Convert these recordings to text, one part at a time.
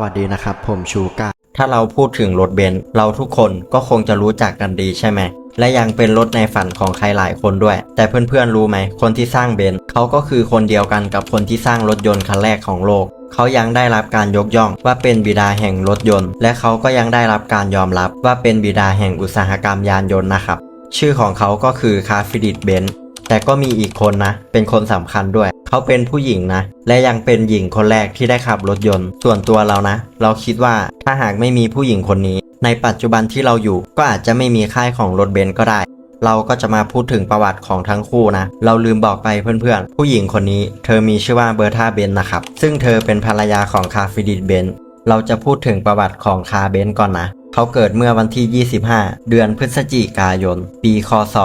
วัสดีนะครับ ผมชูก้าถ้าเราพูดถึงรถเบนซ์เราทุกคนก็คงจะรู้จักกันดีใช่ไหม และยังเป็นรถในฝันของใครหลายคนด้วย แต่เพื่อนๆรู้ไหม คนที่สร้างเบนซ์เขาก็คือคนเดียวกันกับคนที่สร้างรถยนต์คันแรกของโลก เขายังได้รับการยกย่องว่าเป็นบิดาแห่งรถยนต์ และเขาก็ยังได้รับการยอมรับว่าเป็นบิดาแห่งอุตสาหกรรมยานยนต์นะครับ ชื่อของเขาก็คือคาร์ฟิดิตเบนซ์แต่ก็มีอีกคนนะ เป็นคนสำคัญด้วย เขาเป็นผู้หญิงนะ และยังเป็นหญิงคนแรกที่ได้ขับรถยนต์ ส่วนตัวเรานะ เราคิดว่าถ้าหากไม่มีผู้หญิงคนนี้ ในปัจจุบันที่เราอยู่ก็อาจจะไม่มีค่ายของรถเบนซ์ก็ได้ เราก็จะมาพูดถึงประวัติของทั้งคู่นะ เราลืมบอกไปเพื่อนๆ ผู้หญิงคนนี้ เธอมีชื่อว่าเบอร์ธาเบนซ์นะครับ ซึ่งเธอเป็นภรรยาของคาร์ฟิดิตเบนซ์เราจะพูดถึงประวัติของคาร์เบนซ์ก่อนนะ เขาเกิดเมื่อวันที่ 25 เดือนพฤศจิกายน ปี คศ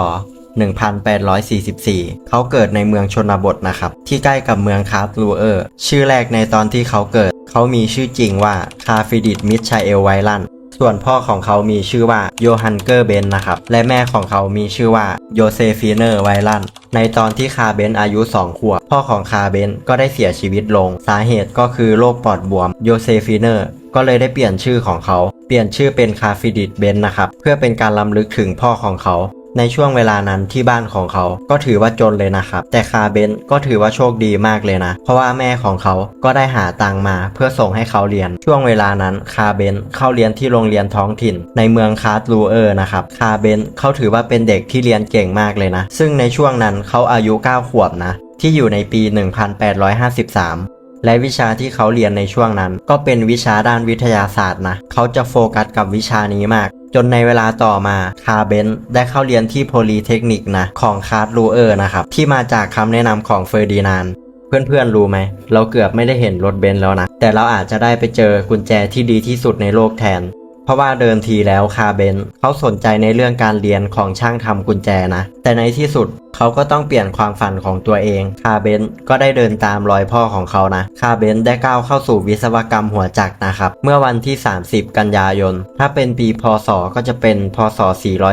1844 เขาเกิดในเมืองชนบทนะครับ ที่ใกล้กับเมืองคาร์ลูเออร์ ชื่อแรกในตอนที่เขาเกิด เขามีชื่อจริงว่าคาฟิดิตมิชาเอลไวลันส่วนพ่อของเขามีชื่อว่าโยฮันเกอร์เบนนะครับ และแม่ของเขามีชื่อว่าโยเซฟีเนอร์ไวลัน ในตอนที่คาเบนอายุ 2 ขวบ พ่อของคาเบนก็ได้เสียชีวิตลง สาเหตุก็คือโรคปอดบวมโยเซฟีเนอร์ก็เลยได้เปลี่ยนชื่อของเขา เปลี่ยนชื่อเป็นคาฟิดิตเบนนะครับ เพื่อเป็นการล้ำลึกถึงพ่อของเขา ในช่วงเวลานั้นที่บ้านของเขาก็ถือว่าจนเลยนะครับ แต่คาเบนก็ถือว่าโชคดีมากเลยนะ เพราะว่าแม่ของเขาก็ได้หาตังมาเพื่อส่งให้เขาเรียน ช่วงเวลานั้นคาเบนเข้าเรียนที่โรงเรียนท้องถิ่น ในเมืองคาร์ลูเออร์นะครับ คาเบนเขาถือว่าเป็นเด็กที่เรียนเก่งมากเลยนะ ซึ่งในช่วงนั้นเขาอายุ 9 ขวบนะ ที่อยู่ในปี 1853และวิชาที่เขาเรียนในช่วงนั้น ก็เป็นวิชาด้านวิทยาศาสตร์นะ เขาจะโฟกัสกับวิชานี้มาก จนในเวลาต่อมาคาเบนได้เข้าเรียนที่โพลีเทคนิคนะของคาร์ดลูเออร์นะครับ ที่มาจากคำแนะนำของเฟอร์ดินานเพื่อนๆรู้ไหม เราเกือบไม่ได้เห็นรถเบนซ์แล้วนะ แต่เราอาจจะได้ไปเจอกุญแจที่ดีที่สุดในโลกแทน ราะว่าเดิมทีแล้วคาเบนเขาสนใจในเรื่องการเรียนของช่างทำกุญแจนะ แต่ในที่สุดเขาก็ต้องเปลี่ยนความฝันของตัวเอง คาเบนก็ได้เดินตามรอยพ่อของเขานะ คาเบนได้ก้าวเข้าสู่วิศวกรรมหัวจักรนะครับ เมื่อวันที่ 30 กันยายน ถ้าเป็นปีพศก็จะเป็นพศ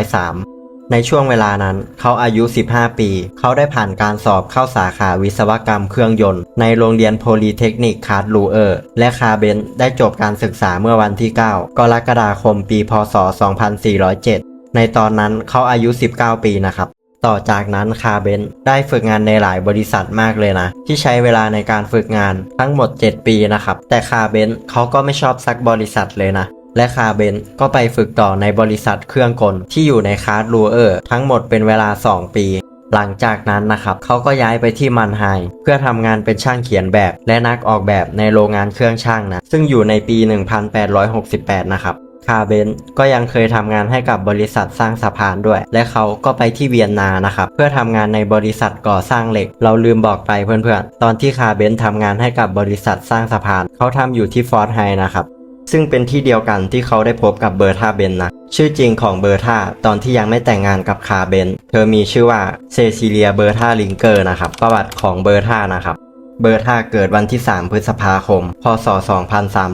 403 ในช่วงเวลานั้น เขาอายุ 15 ปี เขาได้ผ่านการสอบเข้าสาขาวิศวกรรมเครื่องยนต์ ในโรงเรียนโพลีเทคนิคคาร์ลูเออร์และคาเบนได้จบการศึกษาเมื่อวันที่ 9 กรกฎาคมปี พศ 2407 ในตอนนั้นเขาอายุ 19 ปีนะครับต่อจากนั้นคาเบนได้ฝึกงานในหลายบริษัทมากเลยนะ ที่ใช้เวลาในการฝึกงานทั้งหมด 7 ปีนะครับ แต่คาเบนเขาก็ไม่ชอบสักบริษัทเลยนะ และคาเบนก็ไปฝึกต่อในบริษัทเครื่องกลที่อยู่ในคาร์ดลูเออร์ทั้งหมดเป็นเวลา 2 ปี หลังจากนั้นนะครับเขาก็ย้ายไปที่มันไฮเพื่อทำงานเป็นช่างเขียนแบบ และนักออกแบบในโรงงานเครื่องช่างนะซึ่งอยู่ในปี 1868 นะครับคาเบนก็ยังเคยทำงานให้กับบริษัทสร้างสะพานด้วย และเขาก็ไปที่เวียนนานะครับ เพื่อทำงานในบริษัทก่อสร้างเหล็ก เราลืมบอกไปเพื่อนๆ ตอนที่คาเบนทำงานให้กับบริษัทสร้างสะพาน เขาทำอยู่ที่ฟอร์ดไฮนะครับ ซึ่งเป็นที่เดียวกันที่เขาได้พบกับเบอร์ธาเบนนะชื่อจริงของเบอร์ธาตอนที่ยังไม่แต่งงานกับคาเบนเธอมีชื่อว่าเซซิเลียเบอร์ธาลิงเกอร์นะครับประวัติของเบอร์ธานะครับเบอร์ธาเกิดวันที่ 3 พฤษภาคม พศ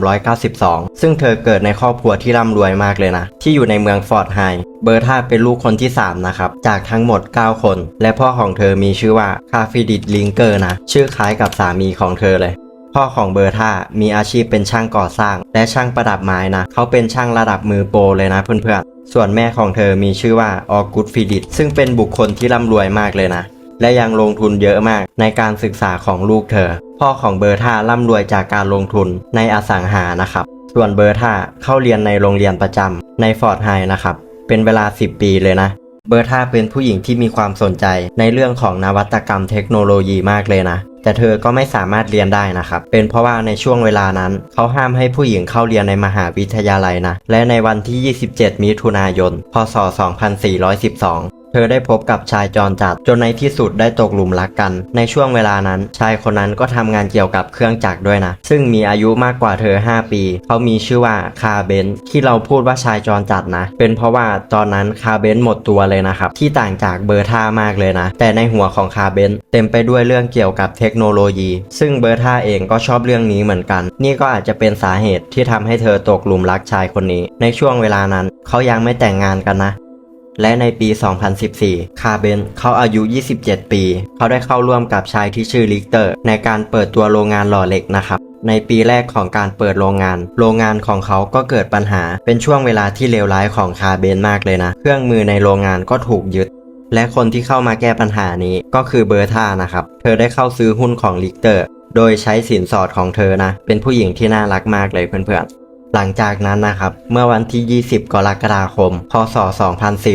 2392 ซึ่งเธอเกิดในครอบครัวที่ร่ำรวยมากเลยนะ ที่อยู่ในเมืองฟอร์ดไฮ เบอร์ธาเป็นลูกคนที่ 3 นะครับ จากทั้งหมด 9 คน และพ่อของเธอมีชื่อว่าคาฟิดิตลิงเกอร์นะ ชื่อคล้ายกับสามีของเธอเลย พ่อของเบอร์ธามีอาชีพเป็นช่างก่อสร้าง และช่างประดับไม้นะ เขาเป็นช่างระดับมือโปรเลยนะเพื่อนๆ ส่วนแม่ของเธอมีชื่อว่าออกุตฟิดิตซึ่งเป็นบุคคลที่ร่ำรวยมากเลยนะ และยังลงทุนเยอะมากในการศึกษาของลูกเธอ พ่อของเบอร์ธาร่ำรวยจากการลงทุนในอสังหานะครับ ส่วนเบอร์ธาเข้าเรียนในโรงเรียนประจำในฟอร์ดไฮนะครับ เป็นเวลา 10 ปีเลยนะเบอร์ธาเป็นผู้หญิงที่มีความสนใจในเรื่องของนวัตกรรมเทคโนโลยีมากเลยนะ แต่เธอก็ไม่สามารถเรียนได้นะครับ เป็นเพราะว่าในช่วงเวลานั้น เขาห้ามให้ผู้หญิงเข้าเรียนในมหาวิทยาลัยนะ และในวันที่ 27 มิถุนายน พศ 2412 เธอได้พบกับชายจรจัดจนในที่สุดได้ตกหลุมรักกัน ในช่วงเวลานั้น ชายคนนั้นก็ทำงานเกี่ยวกับเครื่องจักรด้วยนะ ซึ่งมีอายุมากกว่าเธอ 5 ปี เขามีชื่อว่าคาเบนที่เราพูดว่าชายจรจัดนะ เป็นเพราะว่าตอนนั้นคาเบนหมดตัวเลยนะครับ ที่ต่างจากเบอร์ท่ามากเลยนะ แต่ในหัวของคาเบนเต็มไปด้วยเรื่องเกี่ยวกับเทคโนโลยี ซึ่งเบอร์ท่าเองก็ชอบเรื่องนี้เหมือนกัน นี่ก็อาจจะเป็นสาเหตุที่ทำให้เธอตกหลุมรักชายคนนี้ ในช่วงเวลานั้น เขายังไม่แต่งงานกันนะ และในปี 2014 คาเบนเขาอายุ 27 ปี เขาได้เข้าร่วมกับชายที่ชื่อลิกเตอร์ ในการเปิดตัวโรงงานหล่อเหล็กนะครับ ในปีแรกของการเปิดโรงงาน โรงงานของเขาก็เกิดปัญหา เป็นช่วงเวลาที่เลวร้ายของคาเบนมากเลยนะ เครื่องมือในโรงงานก็ถูกยึด และคนที่เข้ามาแก้ปัญหานี้ก็คือเบอร์ธานะครับ เธอได้เข้าซื้อหุ้นของลิกเตอร์ โดยใช้สินสอดของเธอนะ เป็นผู้หญิงที่น่ารักมากเลยเพื่อนๆ หลังจากนั้นนะครับ เมื่อวันที่ 20 กรกฎาคม พศ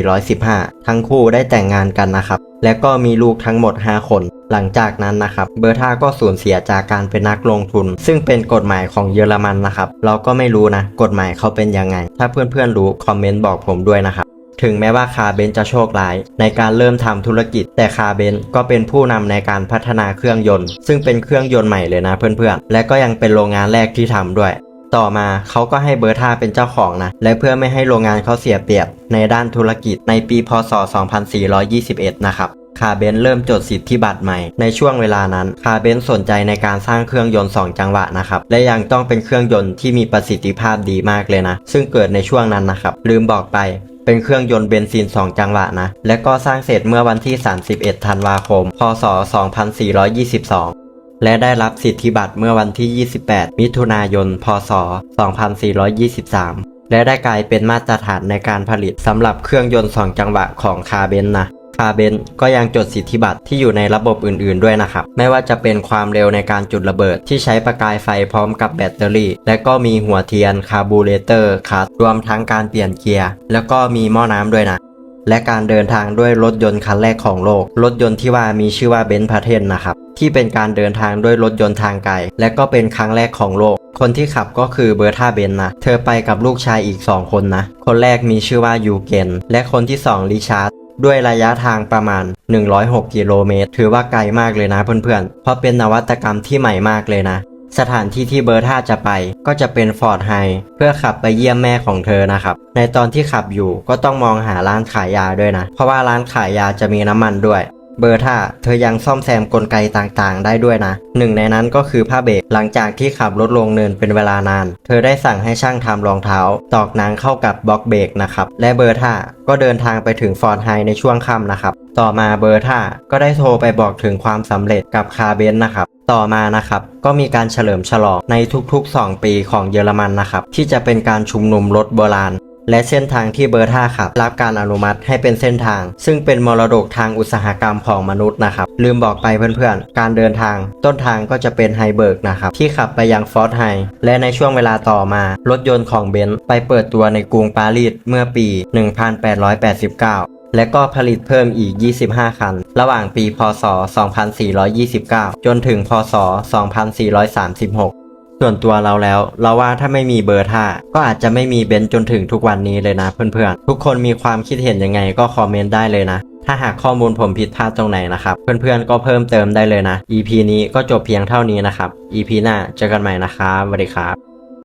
2415 ทั้งคู่ได้แต่งงานกันนะครับ และก็มีลูกทั้งหมด 5 คน หลังจากนั้นนะครับ เบอร์ธาก็สูญเสียจากการเป็นนักลงทุน ซึ่งเป็นกฎหมายของเยอรมันนะครับ เราก็ไม่รู้นะ กฎหมายเขาเป็นยังไง ถ้าเพื่อนๆรู้คอมเมนต์บอกผมด้วยนะครับถึงแม้ว่าคาเบนจะโชคร้าย ในการเริ่มทำธุรกิจ แต่คาเบนก็เป็นผู้นำในการพัฒนาเครื่องยนต์ ซึ่งเป็นเครื่องยนต์ใหม่เลยนะเพื่อนๆ และก็ยังเป็นโรงงานแรกที่ทำด้วย ต่อมาเขาก็ให้เบอร์ธาเป็นเจ้าของนะ และเพื่อไม่ให้โรงงานเขาเสียเปรียบ ในด้านธุรกิจในปีพศ 2421 นะครับคาเบนเริ่มจดสิทธิบัตรใหม่ในช่วงเวลานั้นคาเบนสนใจในการสร้างเครื่องยนต์ 2 จังหวะนะครับ และยังต้องเป็นเครื่องยนต์ที่มีประสิทธิภาพดีมากเลยนะ ซึ่งเกิดในช่วงนั้นนะครับ ลืมบอกไปเป็นเครื่องยนต์เบนซิน 2 จังหวะนะ และก็สร้างเสร็จเมื่อวันที่ 31 ธันวาคม พศ 2422 และได้รับสิทธิบัตรเมื่อวันที่ 28 มิถุนายน พศ 2423 และได้กลายเป็นมาตรฐานในการผลิตสำหรับเครื่องยนต์ 2 จังหวะของคาเบนนะคาเบนก็ยังจดสิทธิบัตรที่อยู่ในระบบอื่นๆด้วยนะครับ ไม่ว่าจะเป็นความเร็วในการจุดระเบิดที่ใช้ประกายไฟพร้อมกับแบตเตอรี่ และก็มีหัวเทียนคาร์บูเรเตอร์คัสรวมทั้งการเปลี่ยนเกียร์ แล้วก็มีหม้อน้ำด้วยนะ และการเดินทางด้วยรถยนต์คันแรกของโลก รถยนต์ที่ว่ามีชื่อว่าเบนซ์พาเทนนะครับ ที่เป็นการเดินทางด้วยรถยนต์ทางไกล และก็เป็นครั้งแรกของโลก คนที่ขับก็คือเบอร์ธาเบนนะ เธอไปกับลูกชายอีก 2 คนนะ คนแรกมีชื่อว่ายูเกน และคนที่ 2 ริชาร์ดด้วยระยะทางประมาณ 106 กิโลเมตร ถือว่าไกลมากเลยนะเพื่อนๆ เพราะเป็นนวัตกรรมที่ใหม่มากเลยนะ สถานที่ที่เบอร์ท่าจะไปก็จะเป็นฟอร์ดไฮเพื่อขับไปเยี่ยมแม่ของเธอนะครับ ในตอนที่ขับอยู่ก็ต้องมองหาร้านขายยาด้วยนะ เพราะว่าร้านขายยาจะมีน้ำมันด้วย เบอร์ท่าเธอยังซ่อมแซมกลไกต่างๆ ได้ด้วยนะหนึ่งในนั้นก็คือผ้าเบรกหลังจากที่ขับรถลงเนินเป็นเวลานาน เธอได้สั่งให้ช่างทำรองเท้า ตอกหนังเข้ากับบล็อกเบรกนะครับและเบอร์ท่าก็เดินทางไปถึงฟอร์ดไฮในช่วงค่ำนะครับต่อมาเบอร์ท่าก็ได้โทรไปบอกถึงความสำเร็จกับคาเบนนะครับต่อมานะครับก็มีการเฉลิมฉลองในทุกๆ 2 ปีของเยอรมันนะครับที่จะเป็นการชุมนุมรถโบราณ และเส้นทางที่เบอร์ท่าขับ รับการอนุมัติให้เป็นเส้นทาง ซึ่งเป็นมรดกทางอุตสาหกรรมของมนุษย์นะครับ ลืมบอกไปเพื่อนๆ การเดินทาง ต้นทางก็จะเป็นไฮเบิร์กนะครับที่ขับไปยังฟอร์ดไฮและในช่วงเวลาต่อมา รถยนต์ของเบนซ์ไปเปิดตัวในกรุงปารีสเมื่อปี 1889และก็ผลิตเพิ่มอีก 25 คัน ระหว่างปี พศ 2429 จนถึง พศ 2436 ส่วนตัวเราแล้ว เราว่าถ้าไม่มีเบอร์ท่า ก็อาจจะไม่มีเบนซ์จนถึงทุกวันนี้เลยนะ เพื่อนๆ ทุกคนมีความคิดเห็นยังไงก็คอมเมนต์ได้เลยนะ ถ้าหากข้อมูลผมผิดพลาดตรงไหนนะครับ เพื่อนๆ ก็เพิ่มเติมได้เลยนะ EP นี้ก็จบเพียงเท่านี้นะครับ EP หน้าเจอกันใหม่นะครับสวัสดีครับ